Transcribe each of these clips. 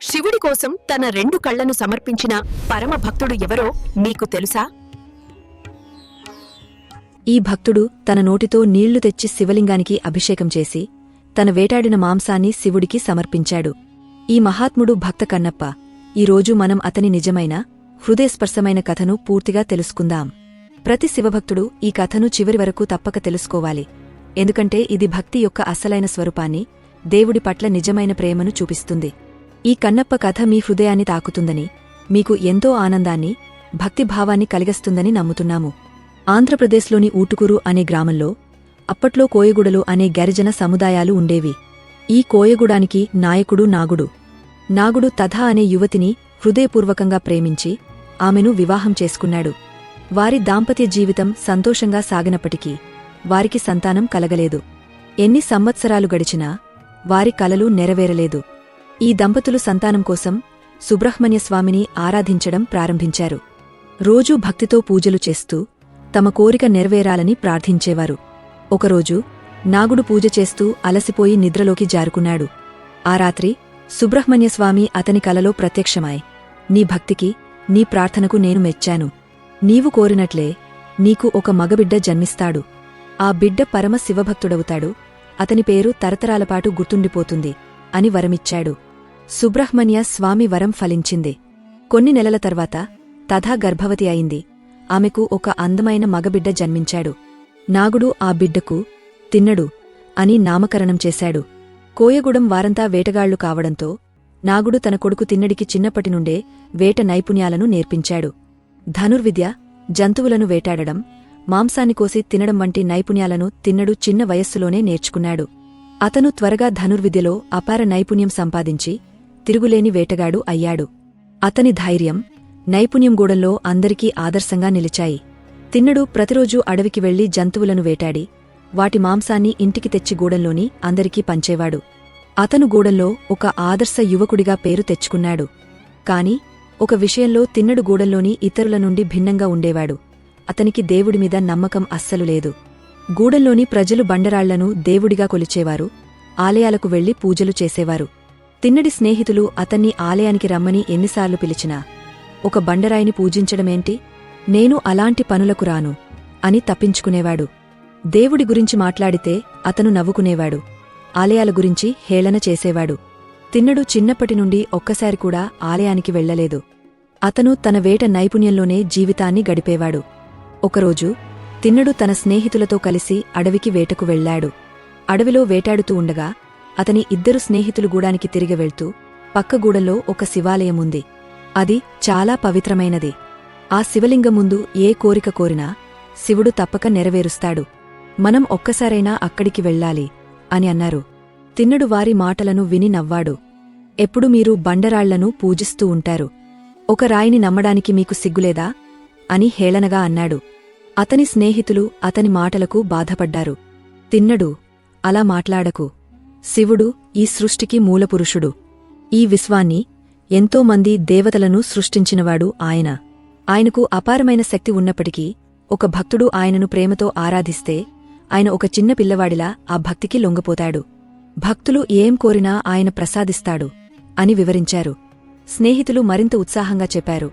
శివుడి కోసం తన రెండు కళ్ళను సమర్పించిన పరమ భక్తుడు ఎవరో మీకు తెలుసా? ఈ భక్తుడు తన నోటితో నీళ్ళు తెచ్చి శివలింగానికి అభిషేకం చేసి తన వేటాడిన మాంసాన్ని శివుడికి సమర్పించాడు. ఈ మహాత్ముడు భక్త కన్నప్ప. ఈరోజు మనం అతని నిజమైన హృదయస్పర్శమైన కథను పూర్తిగా తెలుసుకుందాం. ప్రతి శివభక్తుడు ఈ కథను చివరి వరకు తప్పక తెలుసుకోవాలి. ఎందుకంటే ఇది భక్తి యొక్క అసలైన స్వరూపాన్ని దేవుడి పట్ల నిజమైన ప్రేమను చూపిస్తుంది. ఈ కన్నప్ప కథ మీ హృదయాన్ని తాకుతుందని మీకు ఎంతో ఆనందాన్ని భక్తిభావాన్ని కలిగస్తుందని నమ్ముతున్నాము. ఆంధ్రప్రదేశ్లోని ఊటుకురు అనే గ్రామంలో అప్పట్లో కోయగుడలు అనే గరిజన సముదాయాలు ఉండేవి. ఈ కోయగుడానికి నాయకుడు నాగుడు. నాగుడు తథ అనే యువతిని హృదయపూర్వకంగా ప్రేమించి ఆమెను వివాహం చేసుకున్నాడు. వారి దాంపత్య జీవితం సంతోషంగా సాగినప్పటికీ వారికి సంతానం కలగలేదు. ఎన్ని సంవత్సరాలు గడిచినా వారి కలలు నెరవేరలేదు. ఈ దంపతులు సంతానం కోసం సుబ్రహ్మణ్యస్వామిని ఆరాధించడం ప్రారంభించారు. రోజూ భక్తితో పూజలు చేస్తూ తమ కోరిక నెరవేరాలని ప్రార్థించేవారు. ఒకరోజు నాగుడు పూజ చేస్తూ అలసిపోయి నిద్రలోకి జారుకున్నాడు. ఆ రాత్రి సుబ్రహ్మణ్యస్వామి అతని కలలో ప్రత్యక్షమాయ్. నీ భక్తికి నీ ప్రార్థనకు నేను మెచ్చాను. నీవు కోరినట్లే నీకు ఒక మగబిడ్డ జన్మిస్తాడు. ఆ బిడ్డ పరమ శివభక్తుడవుతాడు. అతని పేరు తరతరాలపాటు గుర్తుండిపోతుంది అని వరమిచ్చాడు. సుబ్రహ్మణ్య స్వామి వరం ఫలించింది. కొన్ని నెలల తర్వాత తథా గర్భవతి అయింది. ఆమెకు ఒక అందమైన మగబిడ్డ జన్మించాడు. నాగుడు ఆ బిడ్డకు తిన్నడు అని నామకరణం చేశాడు. కోయగూడెం వారంతా వేటగాళ్ళు కావడంతో నాగుడు తన కొడుకు తిన్నడికి చిన్నప్పటి నుండే వేట నైపుణ్యాలను నేర్పించాడు. ధనుర్విద్య జంతువులను వేటాడడం మాంసాన్ని కోసి తినడం వంటి నైపుణ్యాలను తిన్నడు చిన్న వయస్సులోనే నేర్చుకున్నాడు. అతను త్వరగా ధనుర్విద్యలో అపార నైపుణ్యం సంపాదించి తిరుగులేని వేటగాడు అయ్యాడు. అతని ధైర్యం నైపుణ్యం గూడంలో అందరికీ ఆదర్శంగా నిలిచాయి. తిన్నడు ప్రతిరోజూ అడవికి వెళ్ళి జంతువులను వేటాడి వాటి మాంసాన్ని ఇంటికి తెచ్చి గూడెంలోని అందరికీ పంచేవాడు. అతను గూడంలో ఒక ఆదర్శ యువకుడిగా పేరు తెచ్చుకున్నాడు. కాని ఒక విషయంలో తిన్నడు గూడెంలోని ఇతరుల నుండి భిన్నంగా ఉండేవాడు. అతనికి దేవుడిమీద నమ్మకం అస్సలు లేదు. గూడంలోని ప్రజలు బండరాళ్ళను దేవుడిగా కొలిచేవారు ఆలయాలకు వెళ్ళి పూజలు చేసేవారు. తిన్నడి స్నేహితులు అతన్ని ఆలయానికి రమ్మని ఎన్నిసార్లు పిలిచినా ఒక బండరాయిని పూజించడమేంటి? నేను అలాంటి పనులకు రాను అని తప్పించుకునేవాడు. దేవుడి గురించి మాట్లాడితే అతను నవ్వుకునేవాడు. ఆలయాల గురించి హేళన చేసేవాడు. తిన్నడు చిన్నప్పటి నుండి ఒక్కసారి కూడా ఆలయానికి వెళ్ళలేదు అతను తన వేట నైపుణ్యంలోనే జీవితాన్ని గడిపేవాడు. ఒకరోజు తిన్నడు తన స్నేహితులతో కలిసి అడవికి వేటకు వెళ్ళాడు అడవిలో వేటాడుతూ ఉండగా అతని ఇద్దరు స్నేహితులు గూడానికి తిరిగి వెళ్తూ పక్కగూడలో ఒక శివాలయముంది. అది చాలా పవిత్రమైనది. ఆ శివలింగం ముందు ఏ కోరిక కోరినా శివుడు తప్పక నెరవేరుస్తాడు. మనం ఒక్కసారైనా అక్కడికి వెళ్ళాలి అని అన్నారు. తిన్నడు వారి మాటలను విని నవ్వాడు. ఎప్పుడు మీరు బండరాళ్ళను పూజిస్తూ ఉంటారు? ఒక రాయిని నమ్మడానికి మీకు సిగ్గులేదా? అని హేళనగా అన్నాడు. అతని స్నేహితులు అతని మాటలకు బాధపడ్డారు. తిన్నడు అలా మాట్లాడకు. శివుడు ఈ సృష్టికి మూలపురుషుడు. ఈ విశ్వాన్ని ఎంతోమంది దేవతలను సృష్టించినవాడు ఆయన. ఆయనకు అపారమైన శక్తి ఉన్నప్పటికీ ఒక భక్తుడు ఆయనను ప్రేమతో ఆరాధిస్తే ఆయన ఒక చిన్న పిల్లవాడిలా ఆ భక్తికి లొంగపోతాడు. భక్తులు ఏం కోరినా ఆయన ప్రసాదిస్తాడు అని వివరించారు. స్నేహితులు మరింత ఉత్సాహంగా చెప్పారు.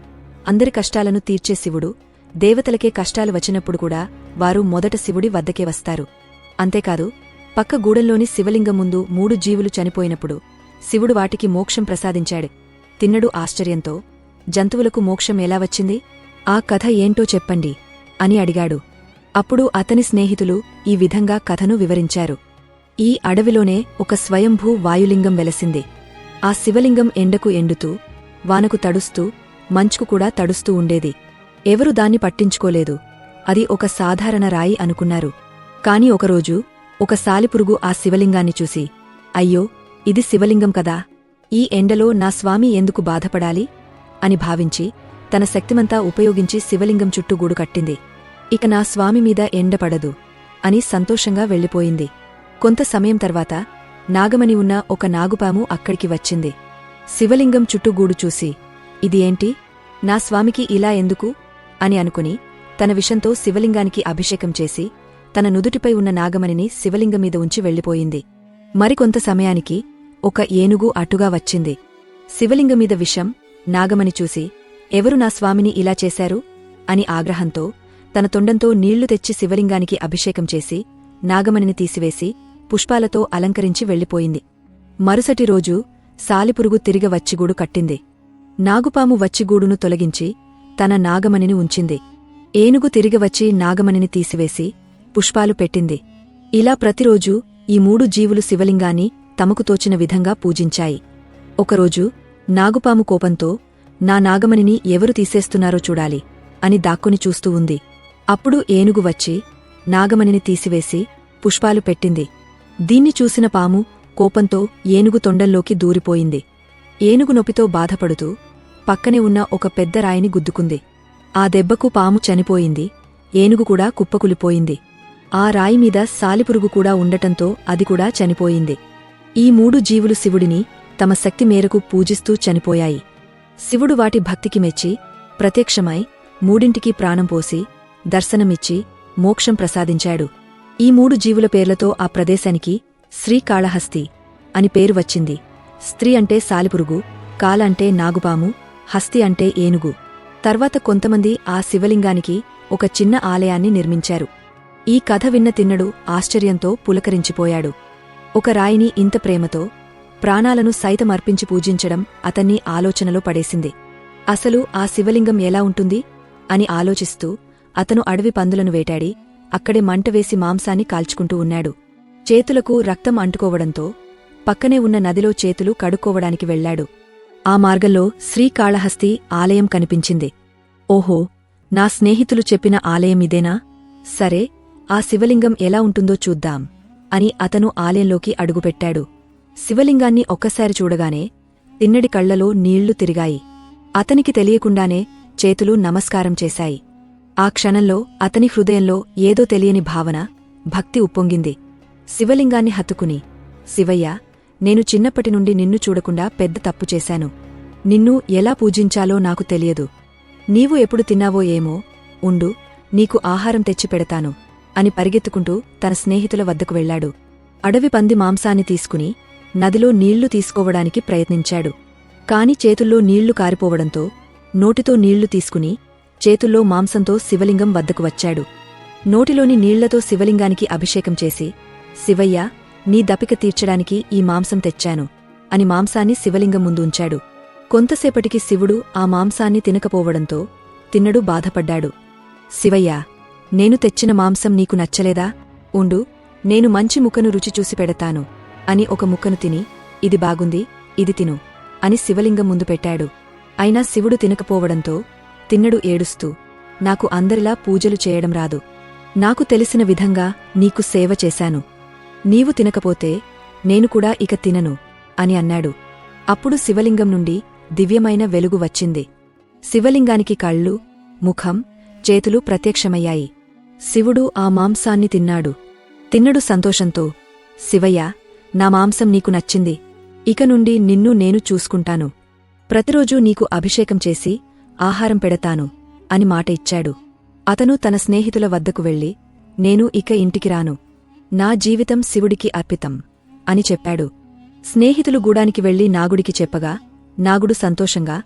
అందరి కష్టాలను తీర్చే శివుడు దేవతలకే కష్టాలు వచ్చినప్పుడు కూడా వారు మొదట శివుడి వద్దకే వస్తారు. అంతేకాదు పక్క గూడెంలోని శివలింగం ముందు మూడు జీవులు చనిపోయినప్పుడు శివుడు వాటికి మోక్షం ప్రసాదించాడు. తిన్నడు ఆశ్చర్యంతో జంతువులకు మోక్షం ఎలా వచ్చింది? ఆ కథ ఏంటో చెప్పండి అని అడిగాడు. అప్పుడు అతని స్నేహితులు ఈ విధంగా కథను వివరించారు. ఈ అడవిలోనే ఒక స్వయంభూ వాయులింగం వెలసింది. ఆ శివలింగం ఎండకు ఎండుతూ వానకు తడుస్తూ మంచుకు కూడా తడుస్తూ ఉండేది. ఎవరు దాన్ని పట్టించుకోలేదు. అది ఒక సాధారణ రాయి అనుకున్నారు. కాని ఒకరోజు ఒక సాలిపురుగు ఆ శివలింగాన్ని చూసి అయ్యో ఇది శివలింగం కదా. ఈ ఎండలో నా స్వామి ఎందుకు బాధపడాలి? అని భావించి తన శక్తిమంతా ఉపయోగించి శివలింగం చుట్టూ గూడు కట్టింది. ఇక నా స్వామి మీద ఎండపడదు అని సంతోషంగా వెళ్ళిపోయింది. కొంత సమయం తర్వాత నాగమణి ఉన్న ఒక నాగుపాము అక్కడికి వచ్చింది. శివలింగం చుట్టూ గూడు చూసి ఇది ఏంటి? నా స్వామికి ఇలా ఎందుకు? అని అనుకుని తన విషంతో శివలింగానికి అభిషేకం చేసి తన నుదుటిపై ఉన్న నాగమణిని శివలింగమీద ఉంచి వెళ్ళిపోయింది. మరికొంత సమయానికి ఒక ఏనుగు అటుగా వచ్చింది. శివలింగమీద విషం నాగమణి చూసి ఎవరు నా స్వామిని ఇలా చేశారు? అని ఆగ్రహంతో తన తొండంతో నీళ్ళు తెచ్చి శివలింగానికి అభిషేకం చేసి నాగమణిని తీసివేసి పుష్పాలతో అలంకరించి వెళ్ళిపోయింది. మరుసటి రోజు సాలిపురుగు తిరిగ వచ్చిగూడు కట్టింది. నాగుపాము వచ్చిగూడును తొలగించి తన నాగమణిని ఉంచింది. ఏనుగు తిరిగి వచ్చి నాగమణిని తీసివేసి పుష్పాలు పెట్టింది. ఇలా ప్రతిరోజూ ఈ మూడు జీవులు శివలింగాన్ని తమకు తోచిన విధంగా పూజించాయి. ఒకరోజు నాగుపాము కోపంతో నా నాగమణిని ఎవరు తీసేస్తున్నారో చూడాలి అని దాక్కుని చూస్తూ ఉంది. అప్పుడు ఏనుగు వచ్చి నాగమణిని తీసివేసి పుష్పాలు పెట్టింది. దీన్ని చూసిన పాము కోపంతో ఏనుగు తొండంలోకి దూరిపోయింది. ఏనుగు నొప్పితో బాధపడుతూ పక్కనే ఉన్న ఒక పెద్ద రాయిని గుద్దుకుంది. ఆ దెబ్బకు పాము చనిపోయింది. ఏనుగు కూడా కుప్పకులిపోయింది. ఆ రాయి మీద సాలిపురుగు కూడా ఉండటంతో అది కూడా చనిపోయింది. ఈ మూడు జీవులు శివుడిని తమ శక్తి మేరకు పూజిస్తూ చనిపోయాయి. శివుడు వాటి భక్తికి మెచ్చి ప్రత్యక్షమై మూడింటికి ప్రాణం పోసి దర్శనమిచ్చి మోక్షం ప్రసాదించాడు. ఈ మూడు జీవుల పేర్లతో ఆ ప్రదేశానికి శ్రీకాళహస్తి అని పేరు వచ్చింది. స్త్రీ అంటే సాలిపురుగు కాల అంటే నాగుపాము హస్తి అంటే ఏనుగు. తర్వాత కొంతమంది ఆ శివలింగానికి ఒక చిన్న ఆలయాన్ని నిర్మించారు. ఈ కథ విన్న తిన్నడు ఆశ్చర్యంతో పులకరించిపోయాడు. ఒక రాయిని ఇంత ప్రేమతో ప్రాణాలను సైతమర్పించి పూజించడం అతన్ని ఆలోచనలో పడేసింది. అసలు ఆ శివలింగం ఎలా ఉంటుంది? అని ఆలోచిస్తూ అతను అడవి పందులను వేటాడి అక్కడే మంటవేసి మాంసాన్ని కాల్చుకుంటూ ఉన్నాడు. చేతులకు రక్తం అంటుకోవడంతో పక్కనే ఉన్న నదిలో చేతులు కడుక్కోవడానికి వెళ్ళాడు ఆ మార్గంలో శ్రీకాళహస్తి ఆలయం కనిపించింది. ఓహో నా స్నేహితులు చెప్పిన ఆలయం ఇదేనా? సరే ఆ శివలింగం ఎలా ఉంటుందో చూద్దాం అని అతను ఆలయంలోకి అడుగుపెట్టాడు. శివలింగాన్ని ఒక్కసారి చూడగానే తిన్నడి కళ్ళలో నీళ్ళు తిరిగాయి. అతనికి తెలియకుండానే చేతులు నమస్కారం చేశాయి. ఆ క్షణంలో అతని హృదయంలో ఏదో తెలియని భావన భక్తి ఉప్పొంగింది. శివలింగాన్ని హత్తుకుని శివయ్య నేను చిన్నప్పటి నుండి నిన్ను చూడకుండా పెద్ద తప్పు చేశాను. నిన్ను ఎలా పూజించాలో నాకు తెలియదు. నీవు ఎప్పుడు తిన్నావో ఏమో ఉండు నీకు ఆహారం తెచ్చిపెడతాను అని పరిగెత్తుకుంటూ తన స్నేహితుల వద్దకు వెళ్ళాడు అడవి పంది మాంసాన్ని తీసుకుని నదిలో నీళ్ళు తీసుకోవడానికి ప్రయత్నించాడు. కాని చేతుల్లో నీళ్ళు కారిపోవడంతో నోటితో నీళ్ళు తీసుకుని చేతుల్లో మాంసంతో శివలింగం వద్దకు వచ్చాడు. నోటిలోని నీళ్ళతో శివలింగానికి అభిషేకం చేసి శివయ్య నీ దపిక తీర్చడానికి ఈ మాంసం తెచ్చాను అని మాంసాన్ని శివలింగం ముందు ఉంచాడు. కొంతసేపటికి శివుడు ఆ మాంసాన్ని తినకపోవడంతో తిన్నడు బాధపడ్డాడు. శివయ్య నేను తెచ్చిన మాంసం నీకు నచ్చలేదా? ఉండు నేను మంచి ముక్కను రుచి చూసి పెడతాను అని ఒక ముక్కను తిని ఇది బాగుంది ఇది తిను అని శివలింగం ముందు పెట్టాడు. అయినా శివుడు తినకపోవడంతో తిన్నడు ఏడుస్తూ నాకు అందరిలా పూజలు చేయడం రాదు. నాకు తెలిసిన విధంగా నీకు సేవ చేశాను. నీవు తినకపోతే నేను కూడా ఇక తినను అని అన్నాడు. అప్పుడు శివలింగం నుండి దివ్యమైన వెలుగు వచ్చింది. శివలింగానికి కళ్ళు ముఖం చేతులు ప్రత్యక్షమయ్యాయి. శివుడు ఆ మాంసాన్ని తిన్నాడు. తిన్నడు సంతోషంతో శివయ్య నా మాంసం నీకు నచ్చింది. ఇక నుండి నిన్ను నేను చూసుకుంటాను. ప్రతిరోజూ నీకు అభిషేకం చేసి ఆహారం పెడతాను అని మాట ఇచ్చాడు. అతను తన స్నేహితుల వద్దకు వెళ్ళి నేను ఇక ఇంటికి రాను. నా జీవితం శివుడికి అర్పితం అని చెప్పాడు. స్నేహితులు గూడానికి వెళ్ళి నాగుడికి చెప్పగా నాగుడు సంతోషంగా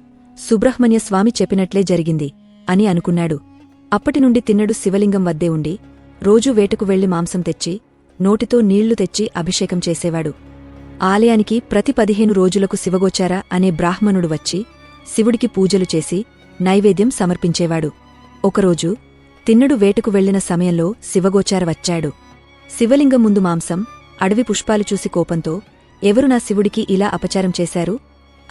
సుబ్రహ్మణ్య స్వామి చెప్పినట్లే జరిగింది అని అనుకున్నాడు. అప్పటినుండి తిన్నడు శివలింగం వద్దే ఉండి రోజూ వేటకు వెళ్ళి మాంసం తెచ్చి నోటితో నీళ్ళు తెచ్చి అభిషేకం చేసేవాడు. ఆలయానికి ప్రతి పదిహేను రోజులకు శివగోచార అనే బ్రాహ్మణుడు వచ్చి శివుడికి పూజలు చేసి నైవేద్యం సమర్పించేవాడు. ఒకరోజు తిన్నడు వేటకు వెళ్ళిన సమయంలో శివగోచార వచ్చాడు. శివలింగం ముందు మాంసం అడవి పుష్పాలు చూసి కోపంతో ఎవరు నా శివుడికి ఇలా అపచారం చేశారు?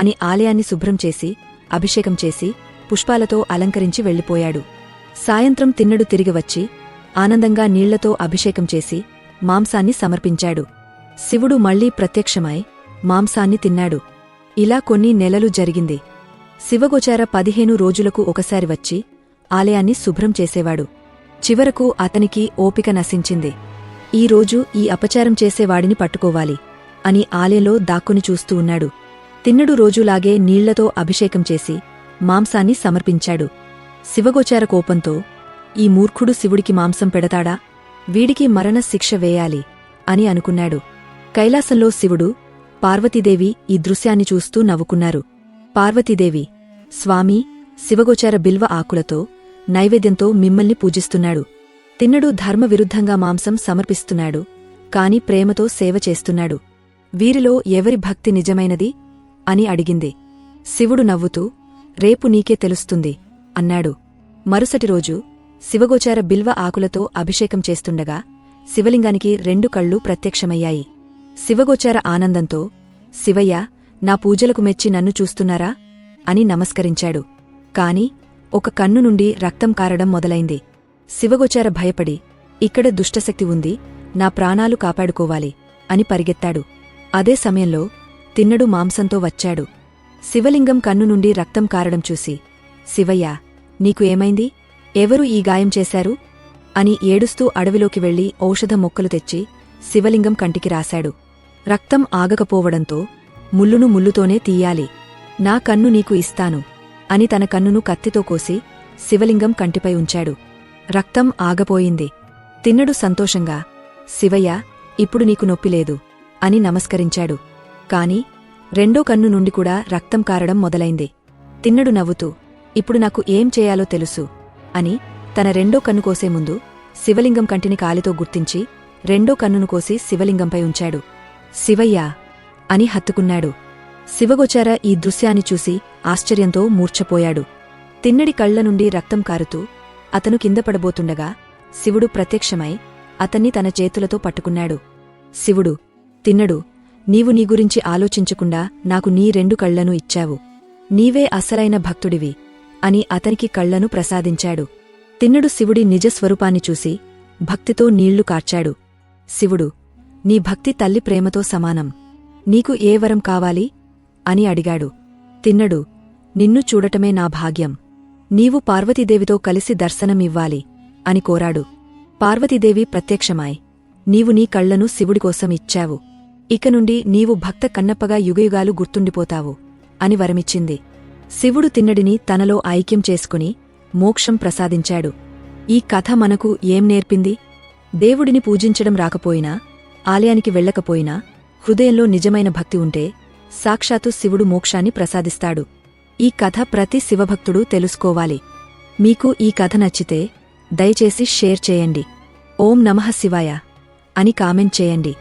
అని ఆలయాన్ని శుభ్రం చేసి అభిషేకం చేసి పుష్పాలతో అలంకరించి వెళ్ళిపోయాడు. సాయంత్రం తిన్నడు తిరిగి వచ్చి ఆనందంగా నీళ్ళతో అభిషేకం చేసి మాంసాన్ని సమర్పించాడు. శివుడు మళ్ళీ ప్రత్యక్షమై మాంసాన్ని తిన్నాడు. ఇలా కొన్ని నెలలు జరిగింది. శివగోచార పదిహేను రోజులకు ఒకసారి వచ్చి ఆలయాన్ని శుభ్రం చేసేవాడు. చివరకు అతనికి ఓపిక నశించింది. ఈ రోజు ఈ అపచారం చేసేవాడిని పట్టుకోవాలి అని ఆలయంలో దాక్కుని చూస్తూ ఉన్నాడు. తిన్నడు రోజులాగే నీళ్ళతో అభిషేకం చేసి మాంసాన్ని సమర్పించాడు. శివగోచార కోపంతో ఈ మూర్ఖుడు శివుడికి మాంసం పెడతాడా? వీడికి మరణ శిక్ష వేయాలి అని అనుకున్నాడు. కైలాసంలో శివుడు పార్వతీదేవి ఈ దృశ్యాన్ని చూస్తూ నవ్వుకున్నారు. పార్వతీదేవి స్వామి శివగోచార బిల్వ ఆకులతో నైవేద్యంతో మిమ్మల్ని పూజిస్తున్నాడు. తిన్నడు ధర్మవిరుద్ధంగా మాంసం సమర్పిస్తున్నాడు కాని ప్రేమతో సేవ చేస్తున్నాడు. వీరిలో ఎవరి భక్తి నిజమైనది? అని అడిగింది. శివుడు నవ్వుతూ రేపు నీకే తెలుస్తుంది. అన్నాడు. మరుసటి రోజు శివగోచార బిల్వ ఆకులతో అభిషేకం చేస్తుండగా శివలింగానికి రెండు కళ్ళు ప్రత్యక్షమయ్యాయి. శివగోచార ఆనందంతో శివయ్య నా పూజలకు మెచ్చి నన్ను చూస్తున్నారా? అని నమస్కరించాడు. కాని ఒక కన్ను నుండి రక్తం కారడం మొదలైంది. శివగోచార భయపడి ఇక్కడ దుష్టశక్తి ఉంది నా ప్రాణాలు కాపాడుకోవాలి అని పరిగెత్తాడు. అదే సమయంలో తిన్నడు మాంసంతో వచ్చాడు. శివలింగం కన్ను నుండి రక్తం కారడం చూసి శివయ్య నీకు ఏమైంది? ఎవరు ఈ గాయం చేశారు? అని ఏడుస్తూ అడవిలోకి వెళ్ళి ఔషధ మొక్కలు తెచ్చి శివలింగం కంటికి రాశాడు. రక్తం ఆగకపోవడంతో ముల్లును ముల్లుతోనే తీయాలి. నా కన్ను నీకు ఇస్తాను అని తన కన్నును కత్తితో కోసి శివలింగం కంటిపై ఉంచాడు. రక్తం ఆగపోయింది. తిన్నడు సంతోషంగా శివయ్య ఇప్పుడు నీకు నొప్పిలేదు అని నమస్కరించాడు. కాని రెండో కన్ను నుండి కూడా రక్తం కారడం మొదలైంది. తిన్నడు నవ్వుతూ ఇప్పుడు నాకు ఏం చేయాలో తెలుసు అని తన రెండో కన్ను కోసే ముందు శివలింగం కంటిని కాలితో గుర్తించి రెండో కన్నును కోసి శివలింగంపై ఉంచాడు. శివయ్యా! అని హత్తుకున్నాడు. శివగోచార ఈ దృశ్యాన్ని చూసి ఆశ్చర్యంతో మూర్ఛపోయాడు. తిన్నడి కళ్ళ నుండి రక్తం కారుతూ అతను కింద పడబోతుండగా శివుడు ప్రత్యక్షమై అతన్ని తన చేతులతో పట్టుకున్నాడు. శివుడు తిన్నడు నీవు నీ గురించి ఆలోచించకుండా నాకు నీ రెండు కళ్ళను ఇచ్చావు. నీవే అసలైన భక్తుడివి. అని అతనికి కళ్ళను ప్రసాదించాడు. తిన్నడు శివుడి నిజస్వరూపాన్ని చూసి భక్తితో నీళ్ళు కార్చాడు. శివుడు నీ భక్తి తల్లి ప్రేమతో సమానం. నీకు ఏ వరం కావాలి? అని అడిగాడు. తిన్నడు నిన్ను చూడటమే నా భాగ్యం. నీవు పార్వతీదేవితో కలిసి దర్శనమివ్వాలి అని కోరాడు. పార్వతీదేవి ప్రత్యక్షమాయ్. నీవు నీ కళ్ళను శివుడికోసం ఇచ్చావు. ఇక నుండి నీవు భక్త కన్నప్పగా యుగయుగాలు గుర్తుండిపోతావు అని వరమిచ్చింది. శివుడు తిన్నడిని తనలో ఐక్యం చేసుకుని మోక్షం ప్రసాదించాడు. ఈ కథ మనకు ఏం నేర్పింది? దేవుడిని పూజించడం రాకపోయినా ఆలయానికి వెళ్ళకపోయినా హృదయంలో నిజమైన భక్తి ఉంటే సాక్షాత్తు శివుడు మోక్షాన్ని ప్రసాదిస్తాడు. ఈ కథ ప్రతి శివభక్తుడు తెలుసుకోవాలి. మీకు ఈ కథ నచ్చితే దయచేసి షేర్ చేయండి. ఓం నమః శివాయ అని కామెంట్ చేయండి.